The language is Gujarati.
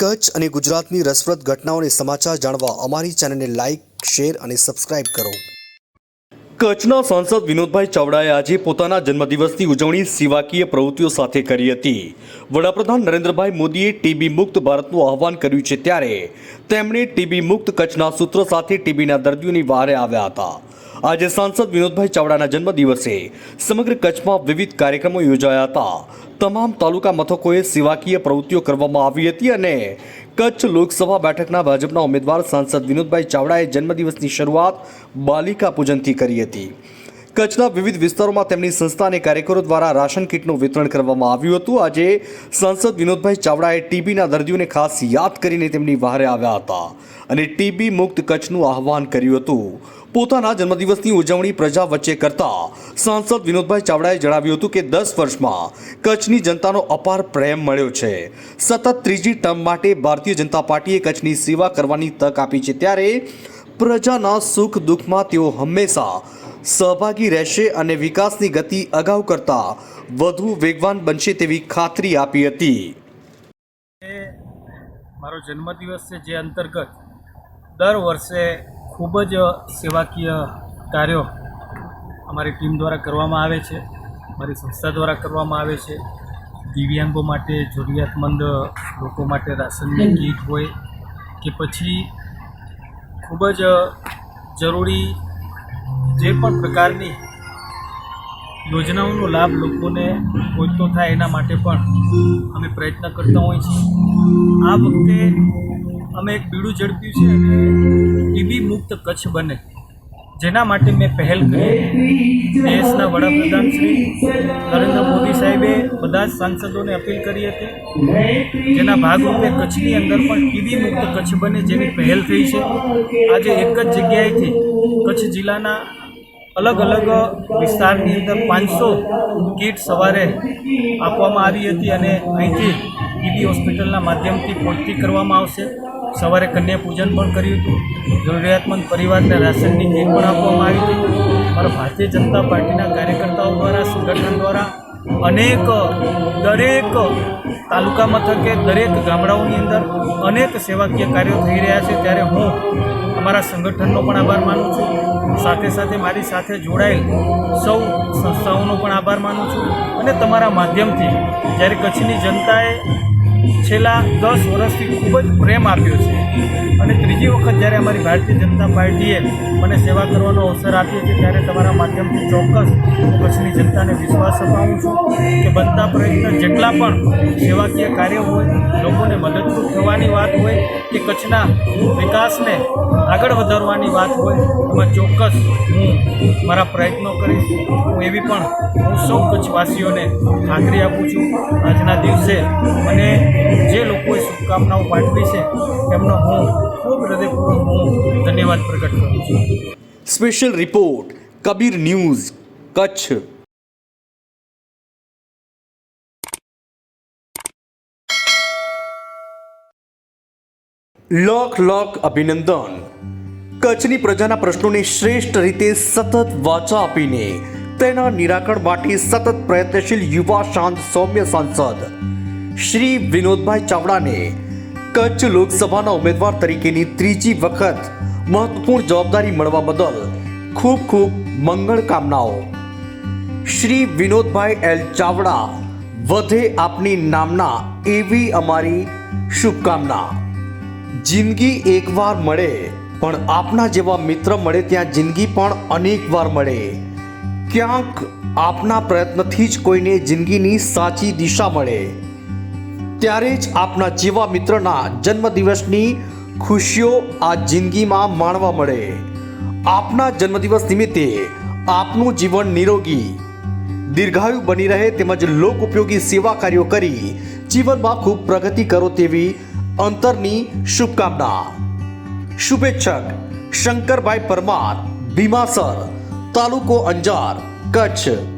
કચ્છ અને ગુજરાતની રસપ્રદ ઘટનાઓને સમાચાર જાણવા અમારી ચેનલને લાઇક શેર અને સબસ્ક્રાઇબ કરો. કચ્છના સાંસદ વિનોદભાઈ ચાવડાએ આજે પોતાના જન્મદિવસની ઉજવણી સેવાકીય પ્રવૃત્તિઓ સાથે કરી હતી. વડાપ્રધાન નરેન્દ્રભાઈ મોદીએ ટીબી મુક્ત ભારતનું આહવાન કર્યું છે ત્યારે તેમણે ટીબી મુક્ત કચ્છના સૂત્ર સાથે ટીબીના દર્દીઓની વારે આવ્યા હતા. આજે સાંસદ વિનોદભાઈ ચાવડાના જન્મદિવસે સમગ્ર કચ્છમાં વિવિધ કાર્યક્રમો યોજાયા હતા. તમામ તાલુકા મથકોએ સેવાકીય પ્રવૃત્તિઓ કરવામાં આવી હતી અને કચ્છ લોકસભા બેઠકના ભાજપના ઉમેદવાર સાંસદ વિનોદભાઈ ચાવડાએ જન્મદિવસની શરૂઆત બાલિકા પૂજનથી કરી હતી. કચ્છના વિવિધ વિસ્તારોમાં તેમની સંસ્થા અને કાર્યકરો દ્વારા રાશન કીટનું વિતરણ કરવામાં આવ્યું હતું. આજે સાંસદ વિનોદભાઈ ચાવડાએ ટીબીના દર્દીઓને ખાસ યાદ કરીને તેમની વહારે આવ્યા હતા અને ટીબી મુક્ત કચ્છનું આહવાન કર્યું હતું. પોતાના જન્મદિવસની ઉજવણી પ્રજા વચ્ચે કરતા સાંસદ વિનોદભાઈ ચાવડાએ જણાવ્યું હતું કે દસ વર્ષમાં કચ્છની જનતાનો અપાર પ્રેમ મળ્યો છે. સતત ત્રીજી ટર્મ માટે ભારતીય જનતા પાર્ટીએ કચ્છની સેવા કરવાની તક આપી છે. ત્યારે પ્રજાના સુખ દુઃખમાં તેઓ હંમેશા સહભાગી રહેશે અને વિકાસની ગતિ અગાઉ કરતાં વધુ વેગવાન બનશે તેવી ખાતરી આપી હતી. મારો જન્મદિવસ છે જે અંતર્ગત દર વર્ષે ખૂબ જ સેવાકીય કાર્યો અમારી ટીમ દ્વારા કરવામાં આવે છે મારી સંસ્થા દ્વારા કરવામાં આવે છે. દિવ્યાંગો માટે જરૂરિયાતમંદ લોકો માટે રાશનની કીટ હોય કે પછી ખૂબ જ જરૂરી જે પણ પ્રકારની યોજનાઓનો લાભ લોકોને પહોંચતો થાય એના માટે પણ અમે પ્રયત્ન કરતા હોઈએ છીએ આ વખતે અમે એક બીડું ઝડપ્યું છે અને ટીબી મુક્ત કચ્છ બને. જેના માટે મેં પહેલ કરી. દેશના વડાપ્રધાન શ્રી નરેન્દ્ર મોદી સાહેબે બધા જ સાંસદોને અપીલ કરી હતી. જેના ભાગરૂપે કચ્છની અંદર પણ ટીબી મુક્ત કચ્છ બને જેની પહેલ થઈ છે. આજે એક જ જગ્યાએથી કચ્છ જિલ્લાના અલગ અલગ વિસ્તારની અંદર પાંચસો કીટ સવારે આપવામાં આવી હતી અને અહીંથી ટીબી હોસ્પિટલના માધ્યમથી પહોંચતી કરવામાં આવશે. સવારે કન્યા પૂજન પણ કર્યું હતું. જરૂરિયાતમંદ પરિવારને રાશનની કીટ પણ આપવામાં આવી હતી. મારા ભારતીય જનતા પાર્ટીના કાર્યકર્તાઓ દ્વારા, સંગઠન દ્વારા અનેક, દરેક તાલુકા મથકે દરેક ગામડાઓની અંદર અનેક સેવાકીય કાર્યો થઈ રહ્યા છે. ત્યારે હું અમારા સંગઠનનો પણ આભાર માનું છું. સાથે સાથે મારી સાથે જોડાયેલ સૌ સંસ્થાઓનો પણ આભાર માનું છું. અને તમારા માધ્યમથી જ્યારે કચ્છની જનતાએ છેલ્લા દસ વર્ષથી ખૂબ જ પ્રેમ આપ્યો છે અને ત્રીજી વખત જ્યારે અમારી ભારતીય જનતા પાર્ટીએ મને સેવા કરવાનો અવસર આપ્યો છે, ત્યારે તમારા માધ્યમથી ચોક્કસ કચ્છની કચ્છની જનતાને વિશ્વાસ અપાવું છું કે બનતા પ્રયત્ન જેટલા પણ સેવાકીય કાર્ય હોય, લોકોને મદદરૂપ થવાની વાત હોય, કે કચ્છના વિકાસને આગળ વધારવાની વાત હોય, એમાં ચોક્કસ હું મારા પ્રયત્નો કરીશ. હું એવી પણ હું સૌ કચ્છવાસીઓને ખાતરી આપું છું. આજના દિવસે મને જે લોકોએ શુભકામનાઓ પાઠવી છે, એમનો હું ખૂબ હૃદયપૂર્વક હું ધન્યવાદ પ્રગટ કરું છું. Special report Kabir news Kutch lakh લોક અભિનંદન. કચ્છની પ્રજાના પ્રશ્નોને શ્રેષ્ઠ રીતે સતત વાચા આપીને તેના નિરાકરણ માટે સતત પ્રયત્નશીલ યુવા શાંત સૌમ્ય સાંસદ શ્રી વિનોદભાઈ ચાવડાને કચ્છ લોકસભાના ઉમેદવાર તરીકેની ત્રીજી વખત મહત્વપૂર્ણ જવાબદારી મળવા બદલ ખૂબ ખૂબ મંગળ કામનાઓ. શ્રી વિનોદભાઈ એલ ચાવડા, વધે આપની નામના એવી અમારી શુભકામના. જિંદગી એકવાર મળે, પણ આપના જેવા મિત્ર મળે ત્યાં જિંદગી પણ અનેક વાર મળે. ક્યાંક આપના પ્રયત્નથી જ કોઈને જિંદગીની સાચી દિશા મળે. ત્યારે જ આપના જેવા મિત્રના જન્મદિવસની ખુશીઓ આ જિંદગીમાં માણવા મળે. આપના જન્મદિવસ નિમિત્તે આપનું જીવન નિરોગી, દીર્ઘાયુ બની રહે તેમજ લોક ઉપયોગી સેવા કાર્યો કરી જીવનમાં ખૂબ પ્રગતિ કરો તેવી અંતરની શુભકામના. શુભેચ્છક શંકરભાઈ પરમાર ભીમાસર તાલુકો અંજાર કચ્છ.